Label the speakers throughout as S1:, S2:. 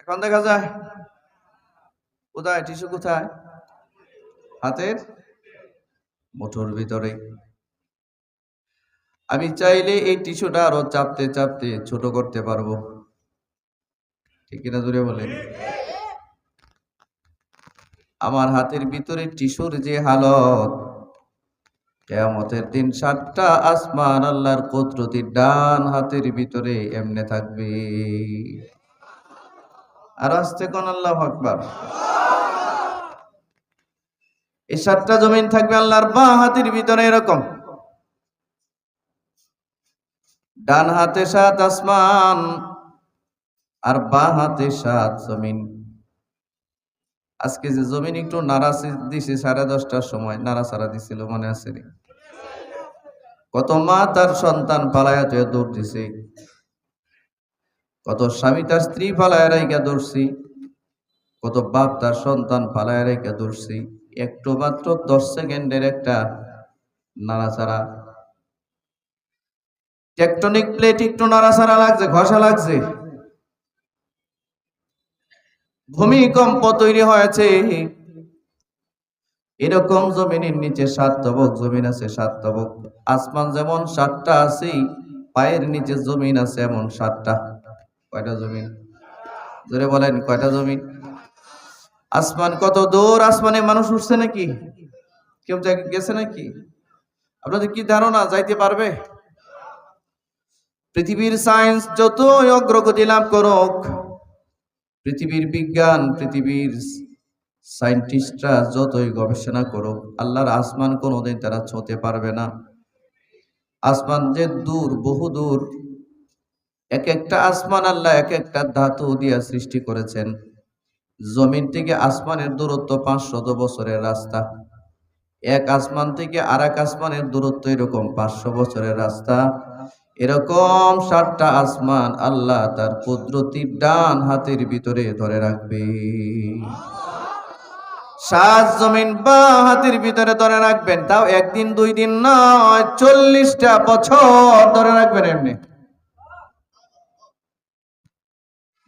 S1: এখন দেখা যায়। কোথায় টিস্যু কোথায়? হাতের মুঠোর ভিতরে আমি চাইলে এই টিস্যুটা আরও চাপতে চাপতে ছোট করতে পারব। ঠিক কিনা জুড়ে বলে আমার হাতের ভিতরে টিস্যুর যে হালত, কেয়ামতের দিন সাতটা আসমান আল্লাহর কুদরতির ডান হাতের ভিতরে এমনে থাকবে। আর আসতে কোন আল্লাহ আকবার। এই সাতটা জমিন থাকবে আল্লাহর বা হাতের ভিতরে এরকম। ডান হাতে সাত আসমান, আর বা হাতে সাত জমিন। আজকে যে জমিন একটু নাড়া দিছে সাড়ে দশটার সময় নাড়া সারা দিছিল, মনে আছে কত মা তার সন্তান পালায়া তুই দৌড় দিছে। কত স্বামী তার স্ত্রী পালায় রাইকা দৌড়ছি কত বাপ তার সন্তান পালায় রাইকা দৌড়ছি একটু মাত্র দশ সেকেন্ডের একটা নাড়াচাড়া। টেকটনিক প্লেট একটু নাড়াচাড়া লাগছে, ঘষা লাগছে। ভূমিকম্প তৈরি হয়েছে। এরকম জমিনের নিচে সাত তবক, জমিন আছে সাত তবক। আসমান যেমন সাতটা, আছে, পায়ের নিচে জমিন আছে এমন সাতটা। কয়টা জমিন? জোরে বলেন, কয়টা জমিন? আসমান কত দূর? আসমানে মানুষ উঠছে নাকি? কেউ গেছে নাকি? আপনাদের কি ধারণা, যাইতে পারবে? পৃথিবীর সায়েন্স যতই অগ্রগতি লাভ করুক, পৃথিবীর বিজ্ঞান, পৃথিবীর সায়েন্টিস্টরা যতই গবেষণা করুক, আল্লাহর আসমান কোনোদিন তারা ছুঁতে পারবে না। আসমান যে দূর বহু দূর এক একটা আসমান আল্লাহ এক একটা ধাতু দিয়া সৃষ্টি করেছেন। জমিন থেকে আসমানের দূরত্ব পাঁচশত বছরের রাস্তা। এক আসমান থেকে আর এক আসমানের দূরত্ব এরকম পাঁচশো বছরের রাস্তা। এরকম সাতটা আসমান আল্লাহ তার কুদরতির ডান হাতের ভিতরে ধরে রাখবে। সাত জমিন বা হাতের ভিতরে ধরে রাখবেন, তাও একদিন, দুই দিন নয়, চল্লিশটা বছর ধরে রাখবেন এমনি।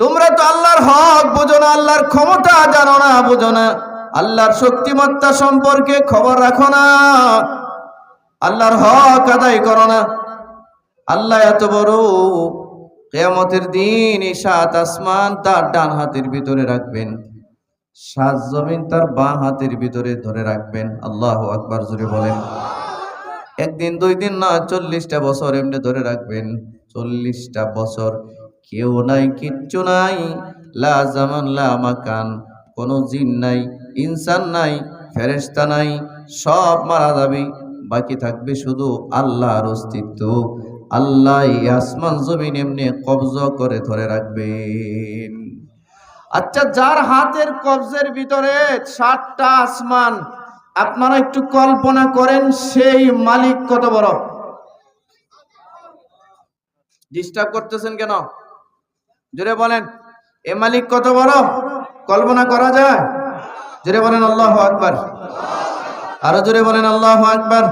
S1: তোমরা তো আল্লাহর হক বোঝো না, আল্লাহর ক্ষমতা জানো না, বোঝো না। আল্লাহর শক্তিমত্তা সম্পর্কে খবর রাখো না। আল্লাহর হক আদায় করো না। আল্লাহ এত বড়, কেয়ামতের দিন এই সাত আসমান তার ডান হাতের ভিতরে রাখবেন। সাত জমিন তার বাঁ হাতের ভিতরে ধরে রাখবেন। আল্লাহ আকবার জুড়ে বলেন। একদিন, দুই দিন না, চল্লিশটা বছর এমনি ধরে রাখবেন। চল্লিশটা বছর কেউ নাই, কিচ্ছু নাই। লা জামান, লা কোনো জিন নাই, ইনসান নাই, ফেরেশতা নাই। সব মারা যাবে। বাকি থাকবে শুধু আল্লাহর অস্তিত্ব। আল্লাহ আসমান জমিন এমনি কবজ করে ধরে রাখবেন। আচ্ছা যার হাতের কবজের ভিতরে সাতটা আসমান, আপনারা একটু কল্পনা করেন, সেই মালিক কত বড়? ডিস্টার্ব করতেছেন কেন? জোরে বলেন, এ মালিক কত বড়? কল্পনা করা যায়? জোরে বলেন, আল্লাহ আকবার। আরও জোরে বলেন, আল্লাহ আকবার।